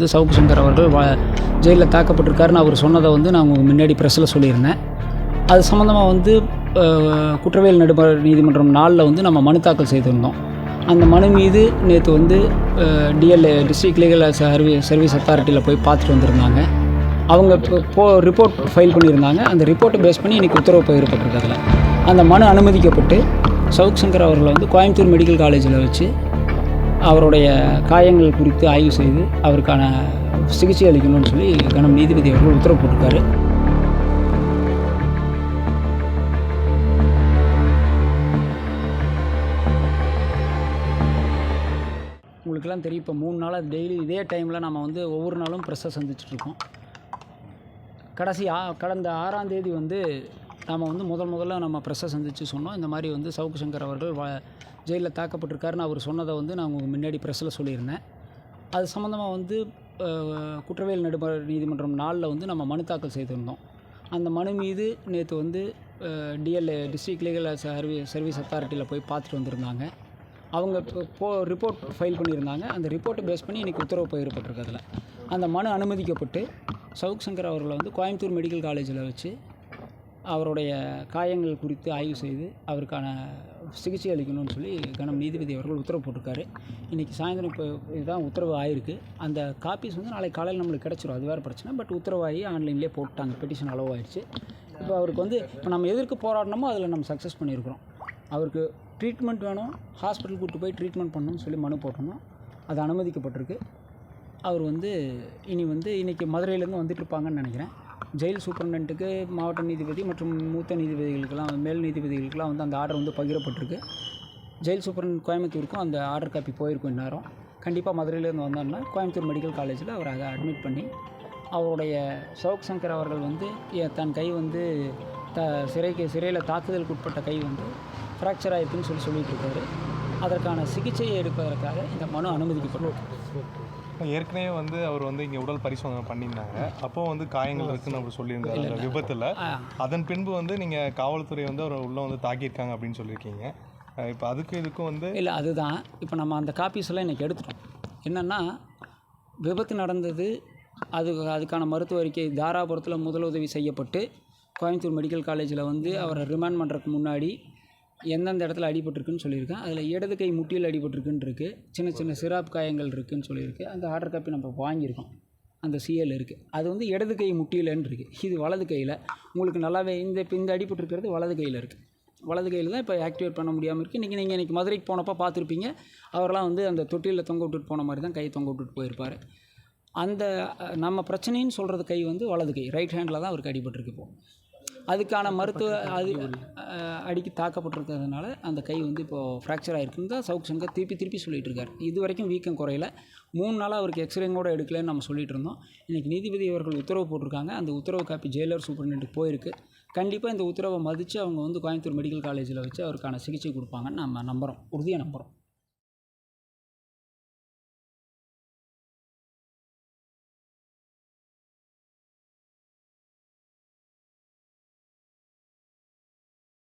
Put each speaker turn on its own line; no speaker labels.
வந்து சவுக்கு சங்கர் அவர்கள் வா ஜெயிலில் தாக்கப்பட்டிருக்காருன்னு அவர் சொன்னதை வந்து நான் உங்களுக்கு முன்னாடி ப்ரெஸ்ஸில் சொல்லியிருந்தேன். அது சம்மந்தமாக வந்து குற்றவியல் நடுவர் நீதிமன்றம் நாளில் வந்து நம்ம மனு தாக்கல் செய்திருந்தோம். அந்த மனு மீது நேற்று வந்து DLA district legal service service அத்தாரிட்டியில் போய் பார்த்துட்டு வந்திருந்தாங்க. அவங்க இப்போ போ ரிப்போர்ட் ஃபைல் பண்ணியிருந்தாங்க. அந்த ரிப்போர்ட்டை பேஸ் பண்ணி இன்றைக்கி உத்தரவு பகிரப்பட்டிருக்கு அதில். அந்த மனு அனுமதிக்கப்பட்டு சவுக் சங்கர் அவர்களை வந்து கோயம்புத்தூர் மெடிக்கல் காலேஜில் வச்சு அவருடைய காயங்கள் குறித்து ஆய்வு செய்து அவருக்கான சிகிச்சை அளிக்கணும்னு சொல்லி கணம் நீதிபதி அவர்கள் உத்தரவு போட்டிருக்காரு. உங்களுக்கெல்லாம் தெரியும் இப்போ மூணு நாளாக டெய்லி இதே டைமில் நம்ம வந்து ஒவ்வொரு நாளும் ப்ரெஸ்ஸை சந்திச்சிட்ருக்கோம் கடைசி ஆ கடந்த ஆறாம் தேதி வந்து நாம் வந்து முதல் முதல்ல நம்ம ப்ரெஸ்ஸை சந்தித்து சொன்னோம். இந்த மாதிரி வந்து சவுக்கு சங்கர் அவர்கள் வ ஜெயிலில் தாக்கப்பட்டிருக்காருன்னு அவர் சொன்னதை வந்து நான் உங்களுக்கு முன்னாடி ப்ரெஸ்ஸில் சொல்லியிருந்தேன். அது சம்மந்தமாக வந்து குற்றவியல் நடுவர் நீதிமன்றம் நாளில் வந்து நம்ம மனு தாக்கல் செய்திருந்தோம். அந்த மனு மீது நேற்று வந்து DLA district legal service service அத்தாரிட்டியில் போய் பார்த்துட்டு வந்திருந்தாங்க. அவங்க இப்போ போ ரிப்போர்ட் ஃபைல் பண்ணியிருந்தாங்க. அந்த ரிப்போர்ட்டை பேஸ் பண்ணி இன்றைக்கி உத்தரவு பயிரப்பட்டிருக்கு அதில். அந்த மனு அனுமதிக்கப்பட்டு சவுக் சங்கர் அவர்களை வந்து கோயம்புத்தூர் மெடிக்கல் காலேஜில் வச்சு அவருடைய காயங்கள் குறித்து ஆய்வு செய்து அவருக்கான சிகிச்சை அளிக்கணும்னு சொல்லி கனம் நீதிபதி அவர்கள் உத்தரவு போட்டிருக்காரு. இன்றைக்கி சாயந்தரம் இப்போ இதுதான் உத்தரவு ஆயிருக்கு. அந்த காப்பீஸ் வந்து நாளைக்கு காலையில் நம்மளுக்கு கிடச்சிரும். அது வேறு பிரச்சனை. பட் உத்தரவாகி ஆன்லைன்லேயே போட்டாங்க. பெட்டிஷன் அளவு ஆயிடுச்சு. இப்போ அவருக்கு வந்து இப்போ நம்ம எதற்கு போராடணுமோ அதில் நம்ம சக்ஸஸ் பண்ணியிருக்கிறோம். அவருக்கு ட்ரீட்மெண்ட் வேணும். ஹாஸ்பிட்டல் கூட்டு போய் ட்ரீட்மெண்ட் பண்ணணும்னு சொல்லி மனு போட்டணும் அது அனுமதிக்கப்பட்டிருக்கு. அவர் வந்து இனி வந்து இன்றைக்கி மதுரையிலேருந்து வந்துட்டு இருப்பாங்கன்னு நினைக்கிறேன். ஜெயில் சூப்பரண்டன்ட்டுக்கு மாவட்ட நீதிபதி மற்றும் மூத்த நீதிபதிகளுக்கெல்லாம் மேல் நீதிபதிகளுக்கெல்லாம் வந்து அந்த ஆர்டர் வந்து பகிரப்பட்டிருக்கு. ஜெயில் சூப்பரண்ட் கோயம்புத்தூருக்கும் அந்த ஆர்டர் காப்பி போயிருக்கும் இந்நேரம். கண்டிப்பாக மதுரையிலேருந்து வந்தோம்னா கோயம்புத்தூர் மெடிக்கல் காலேஜில் அவர் அதை அட்மிட் பண்ணி அவருடைய சவுக் சங்கர் அவர்கள் வந்து தன் கை வந்து த சிறைக்கு சிறையில் தாக்குதலுக்கு உட்பட்ட கை வந்து ஃப்ராக்சர் ஆயிருக்குன்னு சொல்லி சொல்லிட்டு இருக்காரு. அதற்கான சிகிச்சையை எடுப்பதற்காக இந்த மனு அனுமதிக்கப்பட்டிருக்கு
ஏற்கனவே வந்து அவர் வந்து இங்கே உடல் பரிசோதனை பண்ணியிருந்தாங்க. அப்போ வந்து காயங்கள் இருக்குன்னு அவர் சொல்லியிருந்தாரு அந்த விபத்தில். அதன் பின்பு வந்து நீங்கள் காவல்துறை வந்து அவர் உள்ள வந்து தாக்கியிருக்காங்க அப்படின்னு சொல்லியிருக்கீங்க. இப்போ அதுக்கு இதுக்கும் வந்து
இல்லை அதுதான். இப்போ நம்ம அந்த காப்பீஸ் எல்லாம் இன்றைக்கி எடுத்துட்டோம். என்னென்னா விபத்து நடந்தது அது அதுக்கான மருத்துவ அறிக்கை தாராபுரத்தில் முதலுதவி செய்யப்பட்டு கோயம்புத்தூர் மெடிக்கல் காலேஜில் வந்து அவரை ரிமாண்ட் பண்ணுறதுக்கு முன்னாடி எந்தெந்த இடத்துல அடிபட்டிருக்குன்னு சொல்லியிருக்கேன். அதில் இடது கை முட்டியில் அடிபட்டிருக்குன்னு இருக்குது சின்ன சின்ன சிராப் காயங்கள் இருக்குன்னு சொல்லியிருக்கு. அந்த ஆர்டர் காப்பி நம்ம வாங்கியிருக்கோம். அந்த சிஎல் இருக்குது அது வந்து இடது கை முட்டியிலன்னு இருக்குது இது வலது கையில். உங்களுக்கு நல்லாவே இந்த இப்போ இந்த அடிபட்டிருக்கிறது வலது கையில் இருக்குது வலது கையில் தான் இப்போ ஆக்டிவேட் பண்ண முடியாமல் இருக்குது இன்றைக்கி நீங்கள் இன்றைக்கி மதுரைக்கு போனப்போ பார்த்துருப்பீங்க. அவரெல்லாம் வந்து அந்த தொட்டிலில் தொங்க விட்டுட்டு போன மாதிரி தான் கை தொங்க விட்டுட்டு போயிருப்பார். அந்த நம்ம பிரச்சனைன்னு சொல்கிறது கை வந்து வலது கை. ரைட் ஹேண்டில் தான் அவருக்கு அடிபட்டிருக்கு இப்போ. அதுக்கான மருத்துவ அது அடிக்கி தாக்கப்பட்டிருக்கிறதுனால அந்த கை வந்து இப்போது ஃப்ராக்சர் ஆயிருக்குன்னு தான் சவுக் சங்கர் திருப்பி திருப்பி சொல்லிட்டு இருக்காரு இது வரைக்கும் வீக்கம் குறையல. மூணு நாளாக அவருக்கு எக்ஸ்ரே கூட எடுக்கலன்னு நம்ம சொல்லிட்டு இருந்தோம் இன்றைக்கி நீதிபதி அவர்கள் உத்தரவு போட்டிருக்காங்க. அந்த உத்தரவு காப்பி ஜெயிலர் சூப்பரண்ட்டுக்கு போயிருக்கு. கண்டிப்பாக இந்த உத்தரவை மதித்து அவங்க வந்து கோயம்புத்தூர் மெடிக்கல் காலேஜில் வச்சு அவருக்கான சிகிச்சை கொடுப்பாங்கன்னு நம்ம நம்புகிறோம் உறுதியாக நம்புகிறோம்